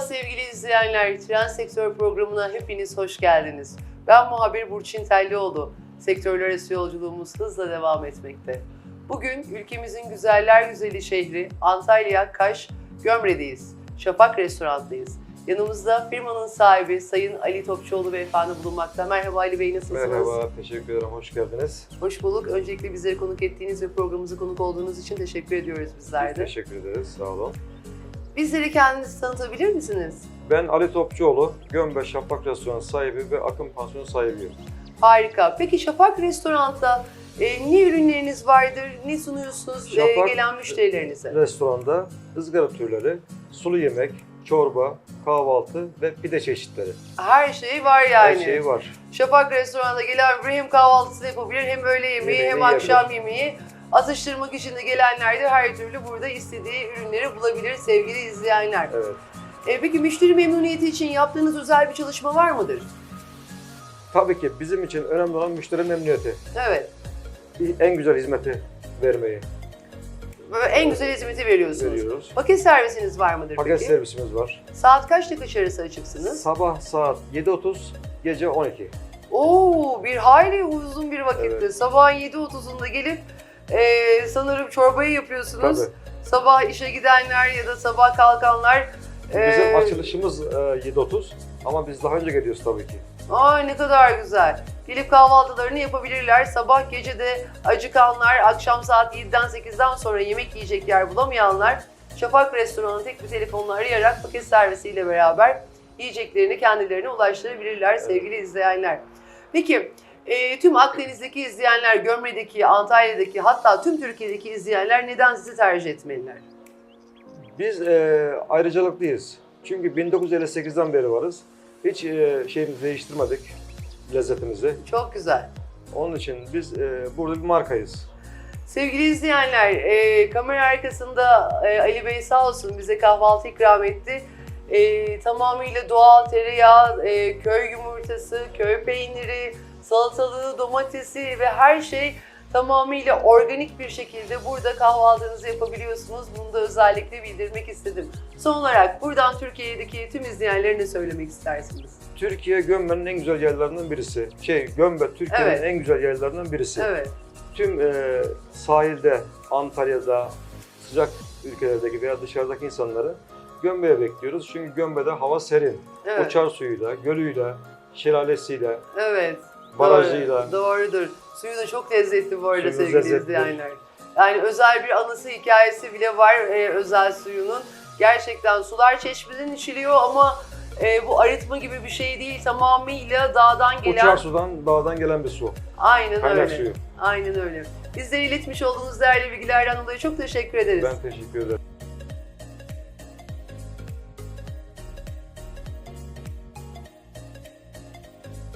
sevgili izleyenler, Tren Sektör programına hepiniz hoş geldiniz. Ben muhabir Burçin Tellioğlu. Sektörler arası yolculuğumuz hızla devam etmekte. Bugün ülkemizin güzeller güzeli şehri Antalya, Kaş, Gömre'deyiz. Şafak Restoran'dayız. Yanımızda firmanın sahibi Sayın Ali Topçuoğlu Beyefendi bulunmakta. Merhaba Ali Bey, nasılsınız? Merhaba, teşekkür ederim. Hoş geldiniz. Hoş bulduk. Öncelikle bizleri konuk ettiğiniz ve programımıza konuk olduğunuz için teşekkür ediyoruz bizler de. Teşekkür ederiz, sağ olun. Bizleri kendinizi tanıtabilir misiniz? Ben Ali Topçuoğlu, Gömbe Şafak Restoran sahibi ve Akın Pansiyon sahibiyim. Harika. Peki Şafak Restorant'ta e, ne ürünleriniz vardır, ne sunuyorsunuz e, Şafak- gelen müşterilerinize? Restoranda ızgara türleri, sulu yemek, çorba, kahvaltı ve pide çeşitleri. Her şey var yani. Her şey var. Şafak Restoran'da gelen bir hem kahvaltısını yapabilir, hem öğle yemeği, Yemeğini hem akşam yemeği. Atıştırmak için de gelenler de her türlü burada istediği ürünleri bulabilir sevgili izleyenler. Evet. E, peki müşteri memnuniyeti için yaptığınız özel bir çalışma var mıdır? Tabii ki bizim için önemli olan müşteri memnuniyeti. Evet. En güzel hizmeti vermeyi Böyle en güzel hizmeti veriyorsunuz. veriyoruz. Paket servisiniz var mıdır Paket peki? servisimiz var. Saat kaçta kaç arası açıksınız? Sabah saat 7.30, gece 12. Oo, bir hayli uzun bir vakitte. Evet. Sabahın 7.30'unda gelip e, sanırım çorbayı yapıyorsunuz. Tabii. Sabah işe gidenler ya da sabah kalkanlar Bizim açılışımız e, 7.30 ama biz daha önce geliyoruz tabii ki. Aa ne kadar güzel. Gelip kahvaltılarını yapabilirler. Sabah gece de acıkanlar, akşam saat 7'den 8'den sonra yemek yiyecek yer bulamayanlar Şafak Restoranı tek bir telefonla arayarak paket servisiyle beraber yiyeceklerini kendilerine ulaştırabilirler sevgili izleyenler. Peki e, tüm Akdeniz'deki izleyenler, Gömre'deki, Antalya'daki hatta tüm Türkiye'deki izleyenler neden sizi tercih etmeliler? Biz e, ayrıcalıklıyız. Çünkü 1958'den beri varız. Hiç e, şeyimizi değiştirmedik, lezzetimizi. Çok güzel. Onun için biz e, burada bir markayız. Sevgili izleyenler, e, kamera arkasında e, Ali Bey sağ olsun bize kahvaltı ikram etti. E, tamamıyla doğal tereyağı, e, köy yumurtası, köy peyniri, salatalığı, domatesi ve her şey tamamıyla organik bir şekilde burada kahvaltınızı yapabiliyorsunuz. Bunu da özellikle bildirmek istedim. Son olarak buradan Türkiye'deki tüm izleyenlerine söylemek istersiniz. Türkiye Gömbe'nin en güzel yerlerinden birisi. Şey, Gömbe Türkiye'nin Evet. en güzel yerlerinden birisi. Evet, Tüm e, sahilde, Antalya'da, sıcak ülkelerdeki veya dışarıdaki insanları Gömbe'ye bekliyoruz. Çünkü Gömbe'de hava serin. evet, Uçar suyuyla, gölüyle, şelalesiyle, evet. Barajıyla. Doğru, doğrudur. Suyu da çok lezzetli bu arada Suyumuz sevgili lezzetli. izleyenler. Yani özel bir anısı hikayesi bile var e, özel suyunun. Gerçekten sular çeşmeden içiliyor ama e, bu arıtma gibi bir şey değil. Tamamıyla dağdan gelen. Uçar sudan, dağdan gelen bir su. Aynen Kaynak öyle. suyu. Aynen öyle. Bizlere iletmiş olduğunuz değerli bilgilerden dolayı çok teşekkür ederiz. Ben teşekkür ederim.